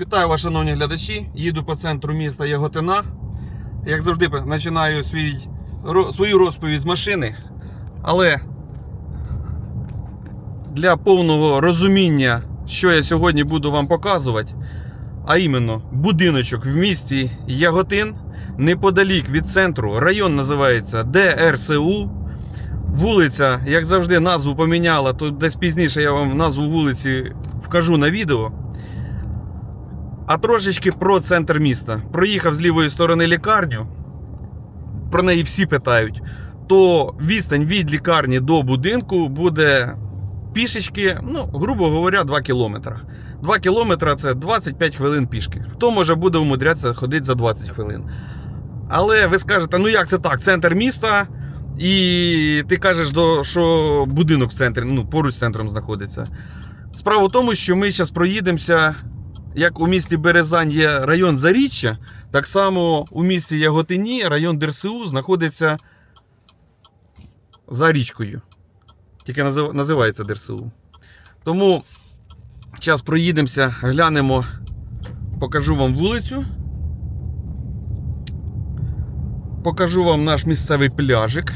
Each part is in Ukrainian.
Вітаю вас, шановні глядачі. Їду по центру міста Яготина. Як завжди, починаю свій, свою розповідь з машини. Але для повного розуміння, що я сьогодні буду вам показувати, а іменно будиночок в місті Яготин, неподалік від центру. Район називається ДРСУ. Вулиця, як завжди, назву поміняла, то десь пізніше я вам назву вулиці вкажу на відео. А трошечки про центр міста. Проїхав з лівої сторони лікарню. Про неї всі питають. То відстань від лікарні до будинку буде пішечки, ну, грубо говоря, 2 кілометри. 2 кілометри це 25 хвилин пішки. Хто може буде умудрятися ходити за 20 хвилин. Але ви скажете, ну як це так? Центр міста, і ти кажеш, що будинок в центрі, ну, поруч з центром знаходиться. Справа в тому, що ми зараз проїдемося як у місті Березань є район Заріччя, так само у місті Яготині район ДРСУ знаходиться за річкою. Тільки називається ДРСУ. Тому зараз проїдемося, глянемо, покажу вам вулицю. Покажу вам наш місцевий пляжик.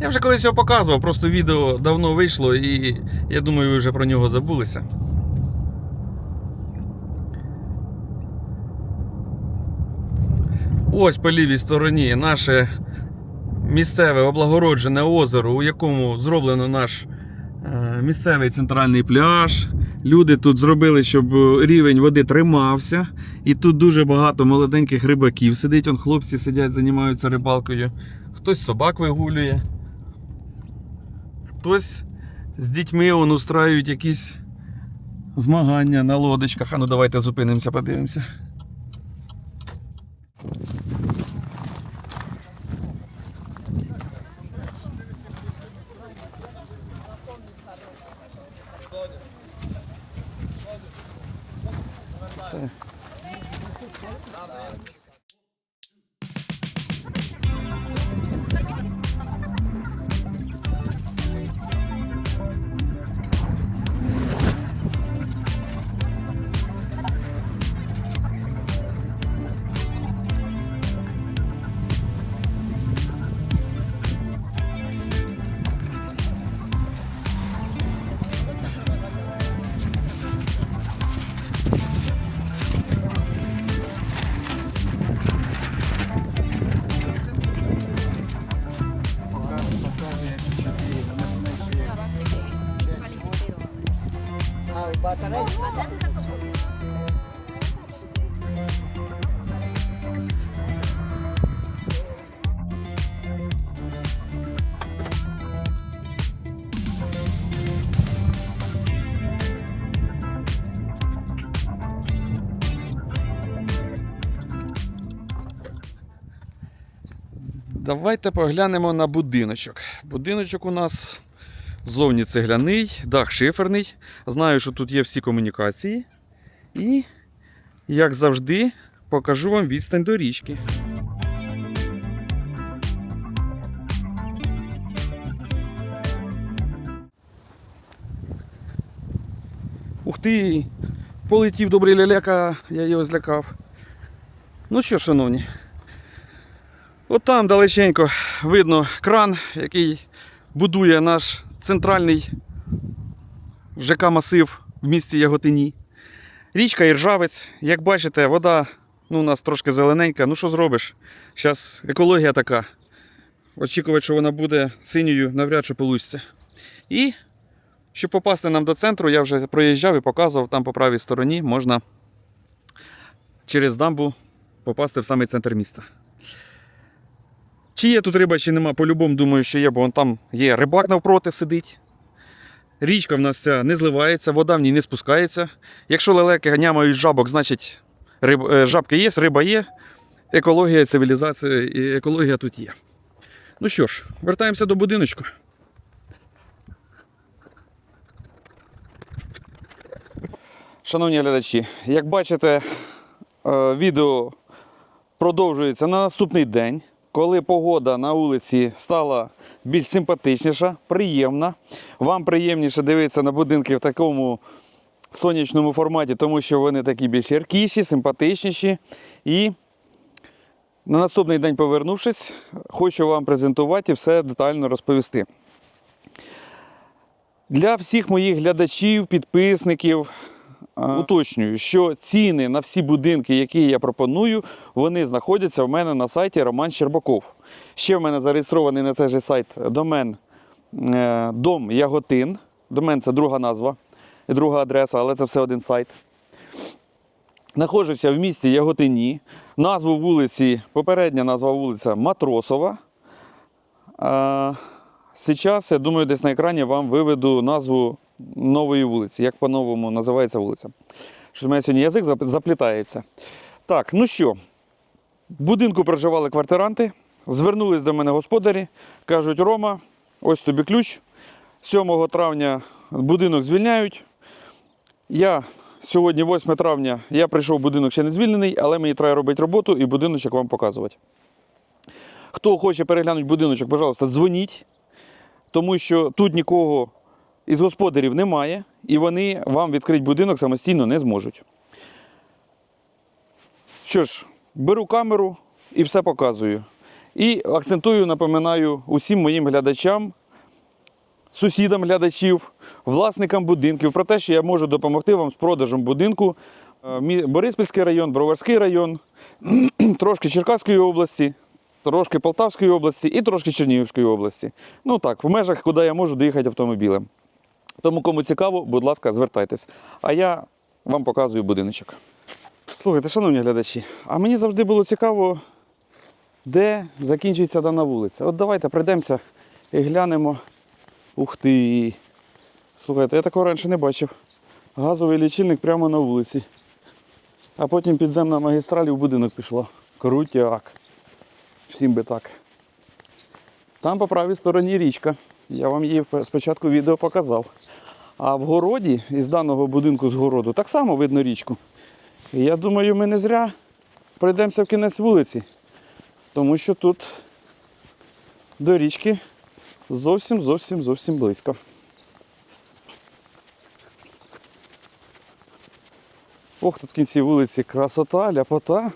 Я вже колись його показував, просто відео давно вийшло і я думаю, ви вже про нього забулися. Ось по лівій стороні наше місцеве облагороджене озеро, у якому зроблено наш е, місцевий центральний пляж. Люди тут зробили, щоб рівень води тримався. І тут дуже багато молоденьких рибаків сидить. Он хлопці сидять, займаються рибалкою. Хтось собак вигулює. Хтось з дітьми он устраюють якісь змагання на лодочках. А ну давайте зупинимося, подивимося. Давайте поглянемо на будиночок. Будиночок у нас зовні цегляний, дах шиферний. Знаю, що тут є всі комунікації. І, як завжди, покажу вам відстань до річки. Ух ти! Полетів добрий лялека, я його злякав. Ну що, шановні, От там далеченько видно кран, який будує наш центральний ЖК масив в місті Яготині. Річка Іржавець. Як бачите, вода ну, у нас трошки зелененька. Ну що зробиш? Зараз екологія така. Очікувати, що вона буде синьою, навряд чи получиться. І щоб попасти нам до центру, я вже проїжджав і показував, там по правій стороні можна через дамбу попасти в самий центр міста. Чи є тут риба, чи нема, по-любому думаю, що є, бо вон там є рибак навпроти сидить. Річка в нас ця не зливається, вода в ній не спускається. Якщо лелеки нямають жабок, значить риб, е, жабки є, риба є, екологія, цивілізація і екологія тут є. Ну що ж, вертаємося до будиночку. Шановні глядачі, як бачите, е, відео продовжується на наступний день, коли погода на вулиці стала більш симпатичніша, приємна. Вам приємніше дивитися на будинки в такому сонячному форматі, тому що вони такі більш яркіші, симпатичніші. І на наступний день, повернувшись, хочу вам презентувати і все детально розповісти. Для всіх моїх глядачів, підписників уточнюю, що ціни на всі будинки, які я пропоную, вони знаходяться в мене на сайті Роман Щербаков. Ще в мене зареєстрований на цей же сайт домен е, Дом Яготин. Домен це друга назва і друга адреса, але це все один сайт. Знаходжуся в місті Яготині. Назву вулиці, попередня назва вулиця Матросова. Зараз, я думаю, десь на екрані вам виведу назву нової вулиці, як по-новому називається вулиця. Що в мене сьогодні язик заплітається. Так, ну що, в будинку проживали квартиранти, звернулись до мене господарі, кажуть: Рома, ось тобі ключ. 7 травня будинок звільняють. Я сьогодні, 8 травня, я прийшов, будинок ще не звільнений, але мені треба робити роботу і будиночок вам показувати. Хто хоче переглянути будиночок, пожалуйста, дзвоніть, тому що тут нікого із господарів немає, і вони вам відкрити будинок самостійно не зможуть. Що ж, беру камеру і все показую. І акцентую, напоминаю усім моїм глядачам, сусідам глядачів, власникам будинків про те, що я можу допомогти вам з продажем будинку. Е, Бориспільський район, Броварський район, трошки Черкаської області, трошки Полтавської області і трошки Чернігівської області. Ну так, в межах, куди я можу доїхати автомобілем. Тому, кому цікаво, будь ласка, звертайтесь. А я вам показую будиночок. Слухайте, шановні глядачі, а мені завжди було цікаво, де закінчується дана вулиця. От давайте пройдемося і глянемо. Ух ти! Слухайте, я такого раніше не бачив. Газовий лічильник прямо на вулиці. А потім підземна магістраль в будинок пішла. Крутяк. Всім би так. Там по правій стороні річка. Я вам її спочатку відео показав. А в городі, із даного будинку з городу, так само видно річку. І я думаю, ми не зря пройдемося в кінець вулиці. Тому що тут до річки зовсім зовсім зовсім близько. Ох, тут в кінці вулиці красота, ляпота.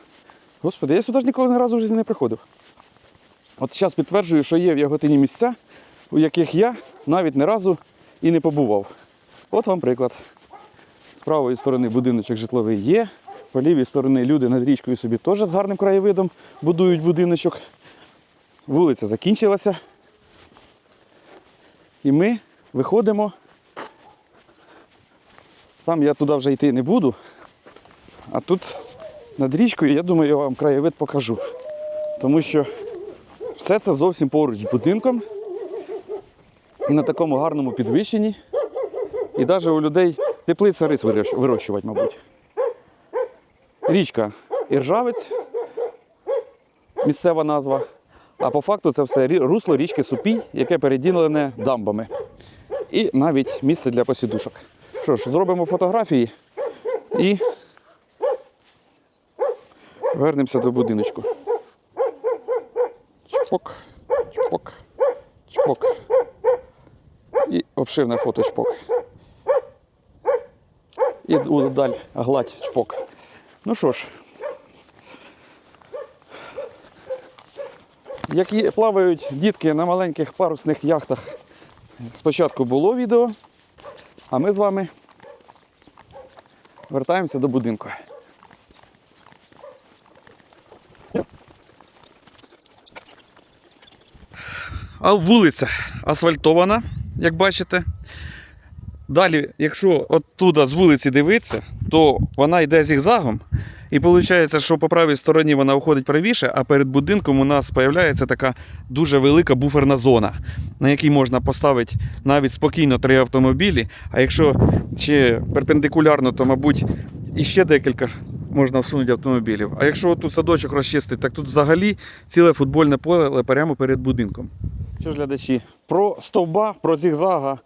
Господи, я сюди ж ніколи ні разу в житті не приходив. От зараз підтверджую, що є в Яготині місця, у яких я навіть ні разу і не побував. От вам приклад. З правої сторони будиночок житловий є, по лівій стороні люди над річкою собі теж з гарним краєвидом будують будиночок. Вулиця закінчилася. І ми виходимо. Там я туди вже йти не буду. А тут над річкою, я думаю, я вам краєвид покажу. Тому що все це зовсім поруч з будинком. І на такому гарному підвищенні. І навіть у людей теплиця рис вирощувати, мабуть. Річка Іржавець, місцева назва. А по факту це все русло річки Супій, яке переділене дамбами. І навіть місце для посідушок. Що ж, зробимо фотографії і вернемося до будиночку. Чпок, чпок, чпок. І обширне фото чпок. І удаль гладь чпок. Ну що ж, як плавають дітки на маленьких парусних яхтах. Спочатку було відео, а ми з вами вертаємося до будинку. А вулиця асфальтована, як бачите. Далі, якщо оттуда з вулиці дивитися, то вона йде зігзагом. І виходить, що по правій стороні вона уходить правіше, а перед будинком у нас з'являється така дуже велика буферна зона, на якій можна поставити навіть спокійно три автомобілі. А якщо ще перпендикулярно, то, мабуть, іще декілька можна всунути автомобілів. А якщо тут садочок розчистити, так тут взагалі ціле футбольне поле прямо перед будинком. Що ж, глядачі, про стовба, про зігзага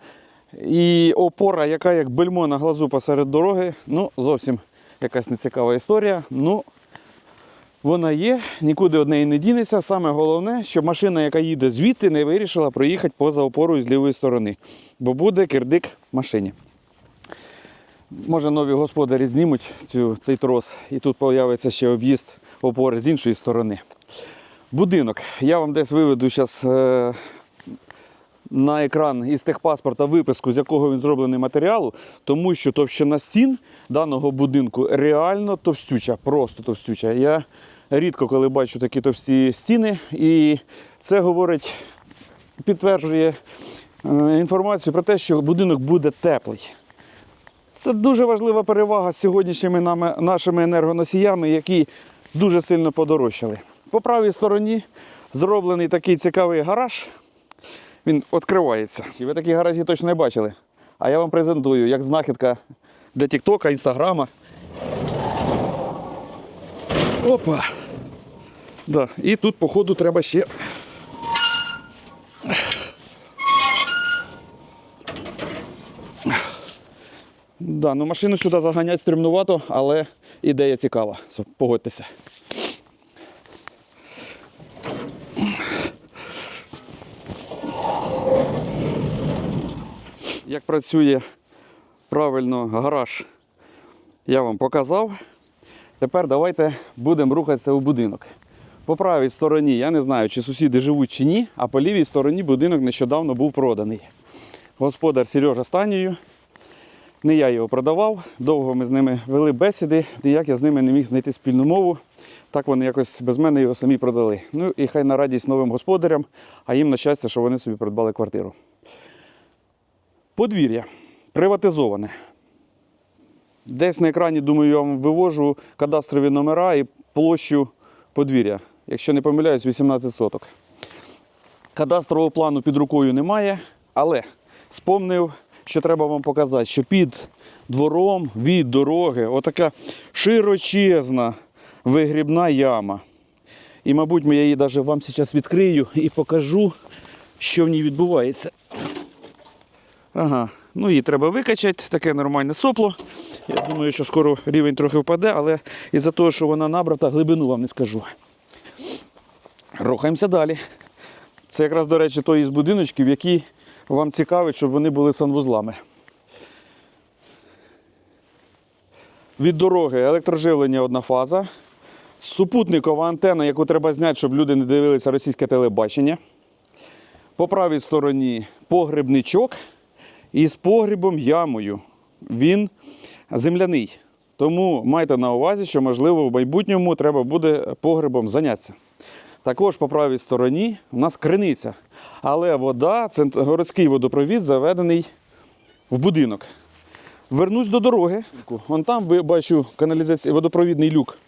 і опора, яка як бельмо на глазу посеред дороги, ну, зовсім якась нецікава історія. Ну, вона є, нікуди від неї не дінеться. Саме головне, щоб машина, яка їде звідти, не вирішила проїхати поза опорою з лівої сторони, бо буде кирдик машині. Може, нові господарі знімуть цю, цей трос, і тут з'явиться ще об'їзд опори з іншої сторони. Будинок. Я вам десь виведу зараз е, на екран із техпаспорта виписку, з якого він зроблений матеріалу, тому що товщина стін даного будинку реально товстюча, просто товстюча. Я рідко коли бачу такі товсті стіни, і це говорить, підтверджує е, інформацію про те, що будинок буде теплий. Це дуже важлива перевага з сьогоднішніми нашими енергоносіями, які дуже сильно подорожчали. По правій стороні зроблений такий цікавий гараж. Він відкривається. І ви такі гаражі точно не бачили. А я вам презентую як знахідка для Тіктока, Інстаграма. Опа! Да. І тут, походу, треба ще. Да, ну машину сюди заганять стрімнувато, але ідея цікава. Погодьтеся. Як працює правильно гараж, я вам показав. Тепер давайте будемо рухатися у будинок. По правій стороні я не знаю, чи сусіди живуть чи ні, а по лівій стороні будинок нещодавно був проданий. Господар Сережа Станію. Не я його продавав, довго ми з ними вели бесіди, ніяк я з ними не міг знайти спільну мову. Так вони якось без мене його самі продали. Ну і хай на радість новим господарям, а їм на щастя, що вони собі придбали квартиру. Подвір'я приватизоване. Десь на екрані, думаю, я вам вивожу кадастрові номера і площу подвір'я. Якщо не помиляюсь, 18 соток. Кадастрового плану під рукою немає, але спомнив, що треба вам показати, що під двором від дороги отака широчезна вигрібна яма. І, мабуть, я її навіть вам зараз відкрию і покажу, що в ній відбувається. Ага, ну її треба викачати, таке нормальне сопло. Я думаю, що скоро рівень трохи впаде, але із-за того, що вона набрата, глибину вам не скажу. Рухаємося далі. Це якраз, до речі, той із будиночків, які вам цікавить, щоб вони були санвузлами. Від дороги електроживлення одна фаза. Супутникова антенна, яку треба зняти, щоб люди не дивилися російське телебачення. По правій стороні погребничок з погрібом ямою. Він земляний. Тому майте на увазі, що, можливо, в майбутньому треба буде погребом зайнятися. Також по правій стороні у нас криниця. Але вода, городський водопровід, заведений в будинок. Вернусь до дороги. Вон там бачу каналізація, водопровідний люк.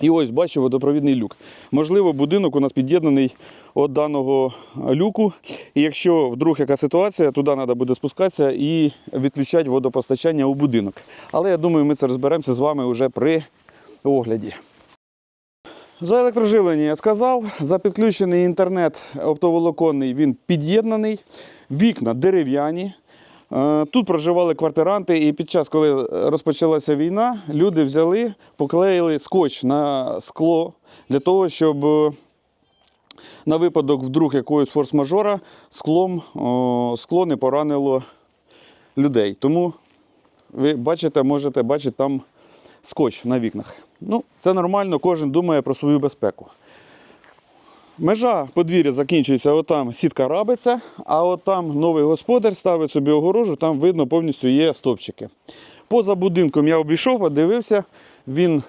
І ось бачу водопровідний люк. Можливо, будинок у нас під'єднаний від даного люку. І якщо вдруг яка ситуація, туди треба буде спускатися і відключати водопостачання у будинок. Але я думаю, ми це розберемося з вами вже при огляді. За електроживлення я сказав, за підключений інтернет оптоволоконний він під'єднаний, вікна дерев'яні. Е, Тут проживали квартиранти, і під час, коли розпочалася війна, люди взяли, поклеїли скотч на скло для того, щоб е, на випадок вдруг якогось форс-мажора склом, скло не поранило людей. Тому ви бачите, можете бачити там скотч на вікнах. Ну, це нормально, кожен думає про свою безпеку. Межа подвір'я закінчується, отам сітка рабиться, а от там новий господар ставить собі огорожу, там видно повністю є стовпчики. Поза будинком я обійшов, подивився, він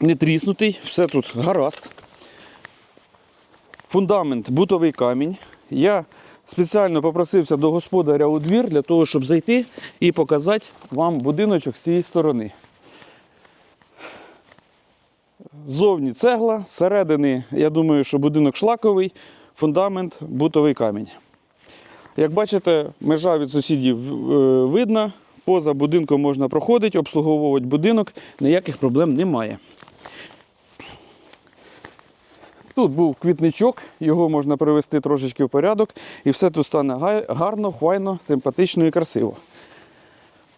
не тріснутий, все тут гаразд. Фундамент бутовий камінь. Я спеціально попросився до господаря у двір для того, щоб зайти і показати вам будиночок з цієї сторони. Ззовні цегла, зсередини, я думаю, що будинок шлаковий, фундамент бутовий камінь. Як бачите, межа від сусідів е, видна, поза будинком можна проходити, обслуговувати будинок, ніяких проблем немає. Тут був квітничок, його можна привести трошечки в порядок, і все тут стане гарно, хвайно, симпатично і красиво.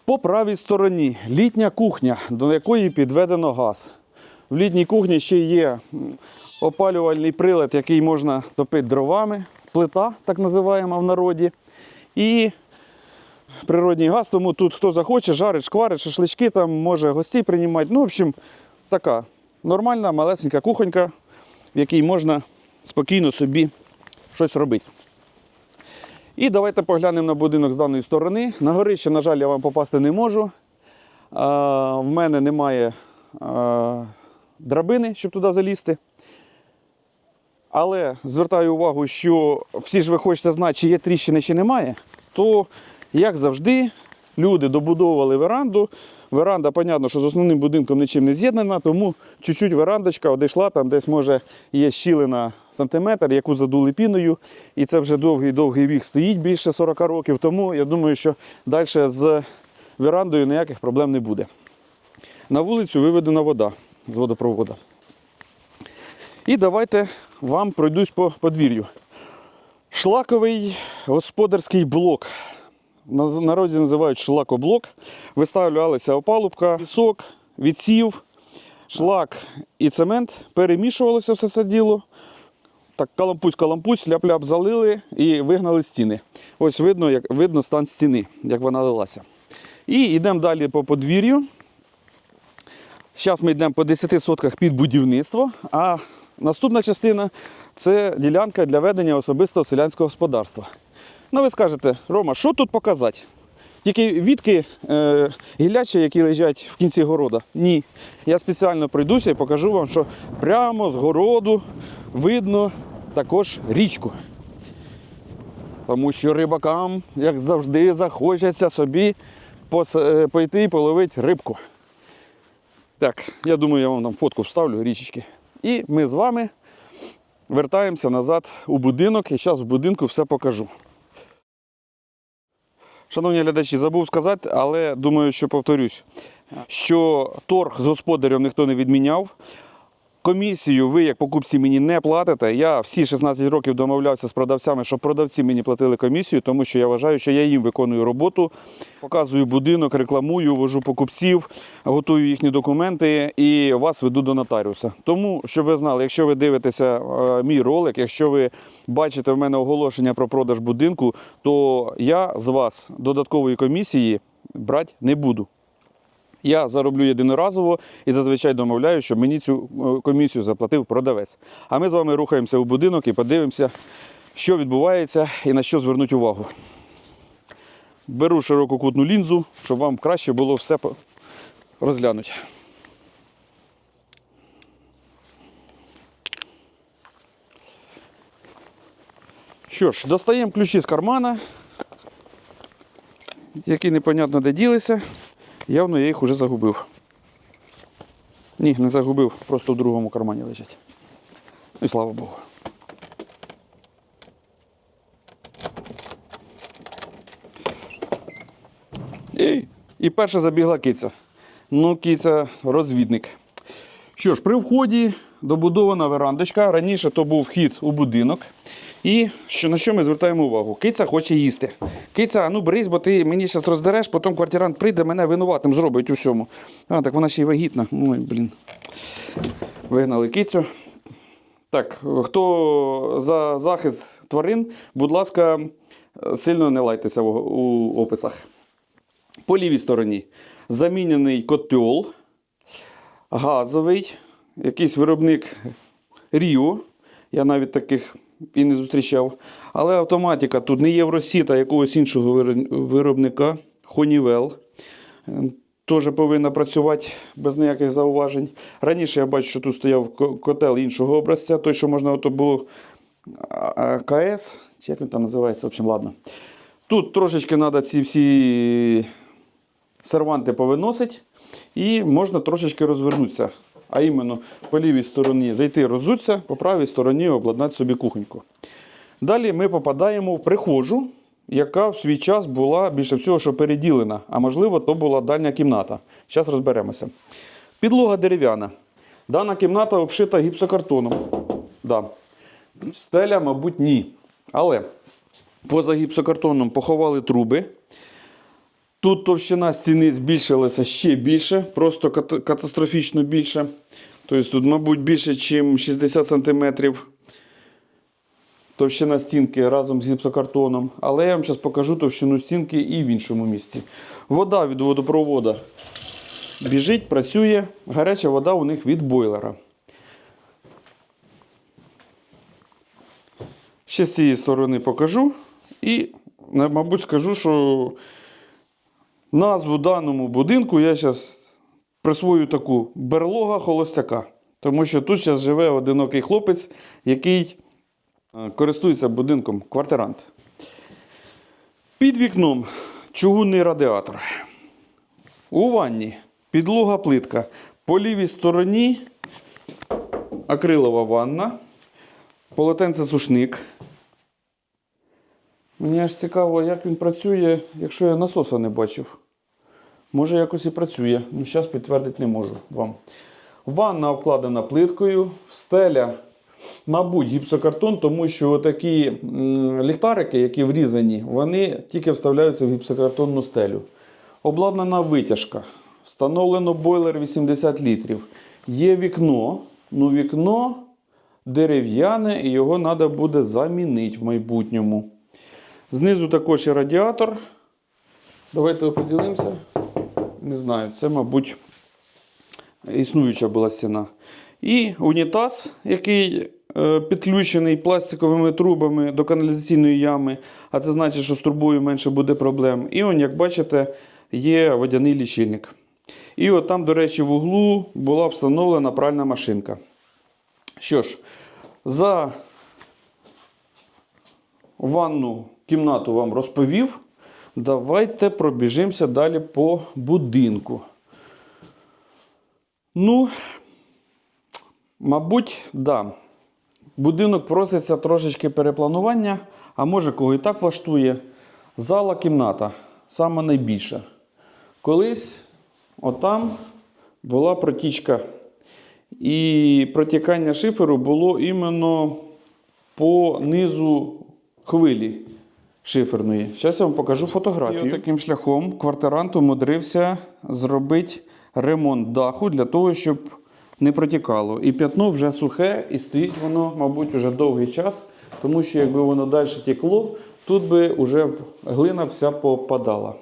По правій стороні літня кухня, до якої підведено газ. В літній кухні ще є опалювальний прилад, який можна топити дровами, плита, так називаємо в народі. І природній газ, тому тут хто захоче, жарить, шкварить, шашлички, там може гостей приймати. Ну, в общем, така нормальна, малесенька кухонька, в якій можна спокійно собі щось робити. І давайте поглянемо на будинок з даної сторони. На горище, на жаль, я вам попасти не можу. В мене немає драбини, щоб туди залізти. Але звертаю увагу, що всі ж ви хочете знати, чи є тріщини, чи немає, то, як завжди, люди добудовували веранду. Веранда, понятно, що з основним будинком нічим не з'єднана, тому чуть-чуть верандочка одійшла, там десь може є щілина сантиметр, яку задули піною. І це вже довгий-довгий вік стоїть більше 40 років. Тому я думаю, що далі з верандою ніяких проблем не буде. На вулицю виведена вода з водопроводу. І давайте вам пройдусь по подвір'ю. Шлаковий господарський блок. На народі називають шлакоблок. Виставлялася опалубка, пісок, відсів, шлак і цемент. Перемішувалося все це діло. Так, калампусь-калампусь, ляп-ляп залили і вигнали стіни. Ось видно, як, видно стан стіни, як вона лилася. І йдемо далі по подвір'ю. Зараз ми йдемо по 10 сотках під будівництво, а наступна частина це ділянка для ведення особистого селянського господарства. Ну, ви скажете, Рома, що тут показати? Тільки відки е, гіллячі, які лежать в кінці города. Ні. Я спеціально пройдуся і покажу вам, що прямо з городу видно також річку. Тому що рибакам, як завжди, захочеться собі е, пойти і половити рибку. Так, я думаю, я вам там фотку вставлю річечки. І ми з вами вертаємося назад у будинок і зараз в будинку все покажу. Шановні глядачі, забув сказати, але думаю, що повторюсь, що торг з господарем ніхто не відміняв. Комісію ви, як покупці, мені не платите. Я всі 16 років домовлявся з продавцями, щоб продавці мені платили комісію, тому що я вважаю, що я їм виконую роботу, показую будинок, рекламую, вожу покупців, готую їхні документи і вас веду до нотаріуса. Тому, щоб ви знали, якщо ви дивитеся е, мій ролик, якщо ви бачите в мене оголошення про продаж будинку, то я з вас додаткової комісії брати не буду. Я зароблю єдиноразово і зазвичай домовляю, щоб мені цю е, комісію заплатив продавець. А ми з вами рухаємося у будинок і подивимося, що відбувається і на що звернуть увагу. Беру ширококутну лінзу, щоб вам краще було все розглянути. Що ж, достаємо ключі з кармана, які непонятно де ділися. Явно я їх уже загубив. Ні, не загубив, просто в другому кармані лежать. Ну і слава Богу. І, і перша забігла киця. Ну, киця розвідник. Що ж, при вході добудована верандочка. Раніше то був вхід у будинок. І що, на що ми звертаємо увагу? Киця хоче їсти. Киця, ну берись, бо ти мені зараз роздереш, потім квартирант прийде, мене винуватим зробить у всьому. А, так вона ще й вагітна. Ой, блін. Вигнали кицю. Так, хто за захист тварин, будь ласка, сильно не лайтеся у описах. По лівій стороні замінений котел, газовий, якийсь виробник Ріо. Я навіть таких і не зустрічав. Але автоматика тут не Євросіт, а якогось іншого виробника Honeywell. Е, Теж повинна працювати без ніяких зауважень. Раніше я бачу, що тут стояв котел іншого образця, той, що можна ото було КС, чи як він там називається, в общем, ладно. Тут трошечки треба ці всі серванти повиносити і можна трошечки розвернутися. А іменно по лівій стороні зайти роззуться, по правій стороні обладнати собі кухоньку. Далі ми попадаємо в прихожу, яка в свій час була більше всього, що переділена, а можливо, то була дальня кімната. Зараз розберемося. Підлога дерев'яна. Дана кімната обшита гіпсокартоном. Да. Стеля, мабуть, ні. Але поза гіпсокартоном поховали труби. Тут товщина стіни збільшилася ще більше, просто кат- катастрофічно більше. Тобто тут, мабуть, більше, ніж 60 см. товщина стінки разом з гіпсокартоном. Але я вам зараз покажу товщину стінки і в іншому місці. Вода від водопроводу біжить, працює. Гаряча вода у них від бойлера. Ще з цієї сторони покажу. І, мабуть, скажу, що назву даному будинку я зараз присвою таку берлога холостяка. Тому що тут зараз живе одинокий хлопець, який е, користується будинком квартирант. Під вікном чугунний радіатор. У ванні підлога плитка. По лівій стороні акрилова ванна, полотенце-сушник. Мені аж цікаво, як він працює, якщо я насоса не бачив. Може, якось і працює. Ну, зараз підтвердити не можу вам. Ванна обкладена плиткою, стеля, мабуть, гіпсокартон, тому що отакі м, ліхтарики, які врізані, вони тільки вставляються в гіпсокартонну стелю. Обладнана витяжка. Встановлено бойлер 80 літрів. Є вікно. Ну, вікно дерев'яне, і його треба буде замінити в майбутньому. Знизу також є радіатор. Давайте поділимося. Не знаю, це, мабуть, існуюча була стіна. І унітаз, який е, підключений пластиковими трубами до каналізаційної ями, а це значить, що з трубою менше буде проблем. І он, як бачите, є водяний лічильник. І от там, до речі, в углу була встановлена пральна машинка. Що ж, за ванну кімнату вам розповів. Давайте пробіжимося далі по будинку. Ну, мабуть, да. Будинок проситься трошечки перепланування, а може кого і так влаштує. Зала кімната саме найбільша. Колись отам була протічка. І протікання шиферу було іменно по низу хвилі шиферної. Зараз я вам покажу фотографію. І таким шляхом квартирант умудрився зробити ремонт даху для того, щоб не протікало. І п'ятно вже сухе, і стоїть воно, мабуть, вже довгий час, тому що якби воно далі тікло, тут би вже глина вся попадала.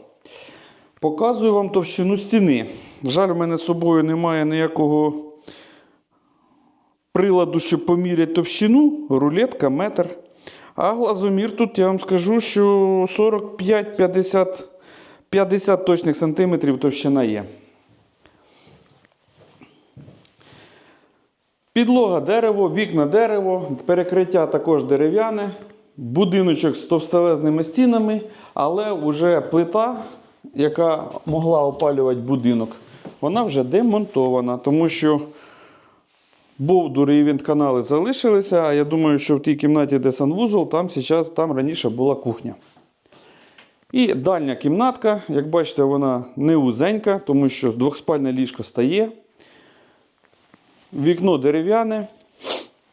Показую вам товщину стіни. Жаль, в мене з собою немає ніякого приладу, щоб поміряти товщину, рулетка, метр. А глазомір тут я вам скажу, що 45-50 50 точних сантиметрів товщина є. Підлога дерево, вікна дерево, перекриття також дерев'яне, будиночок з товстелезними стінами, але вже плита, яка могла опалювати будинок, вона вже демонтована, тому що бовдури і вінтканали залишилися. А я думаю, що в тій кімнаті, де санвузол, там, зараз, там раніше була кухня. І дальня кімнатка, як бачите, вона не узенька, тому що двохспальне ліжко стає. Вікно дерев'яне,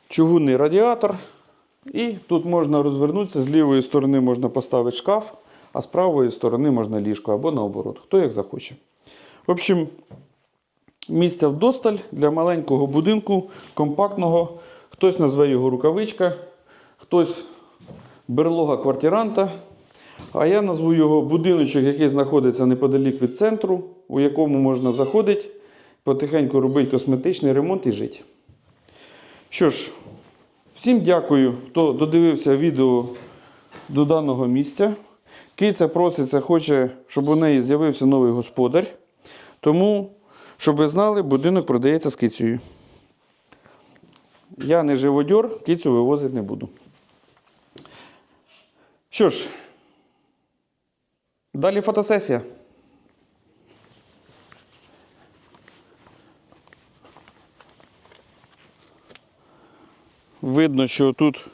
чугунний радіатор. І тут можна розвернутися, з лівої сторони можна поставити шкаф, а з правої сторони можна ліжко або наоборот, хто як захоче. В общем, місця вдосталь для маленького будинку, компактного. Хтось назве його рукавичка, хтось берлога квартиранта. А я назву його будиночок, який знаходиться неподалік від центру, у якому можна заходити, потихеньку робити косметичний ремонт і жити. Що ж, всім дякую, хто додивився відео до даного місця. Киця проситься, хоче, щоб у неї з'явився новий господар. Тому, щоб ви знали, будинок продається з кицею. Я не живодьор, кицю вивозити не буду. Що ж, далі фотосесія. Видно, що тут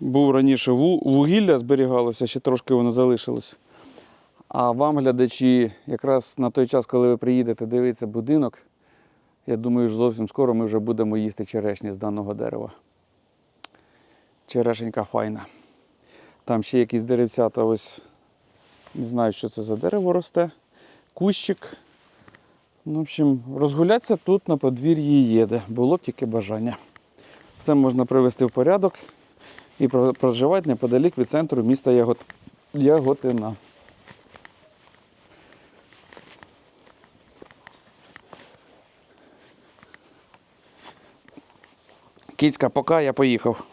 був раніше вугілля зберігалося, ще трошки воно залишилось. А вам, глядачі, якраз на той час, коли ви приїдете дивитися будинок, я думаю, що зовсім скоро ми вже будемо їсти черешні з даного дерева. Черешенька файна. Там ще якісь деревцята, ось не знаю, що це за дерево росте. Кущик. Ну, в общем, розгулятися тут на подвір'ї є де. Було б тільки бажання. Все можна привести в порядок і про- проживають неподалік від центру міста Ягот... Яготина. Кіцька, пока я поїхав.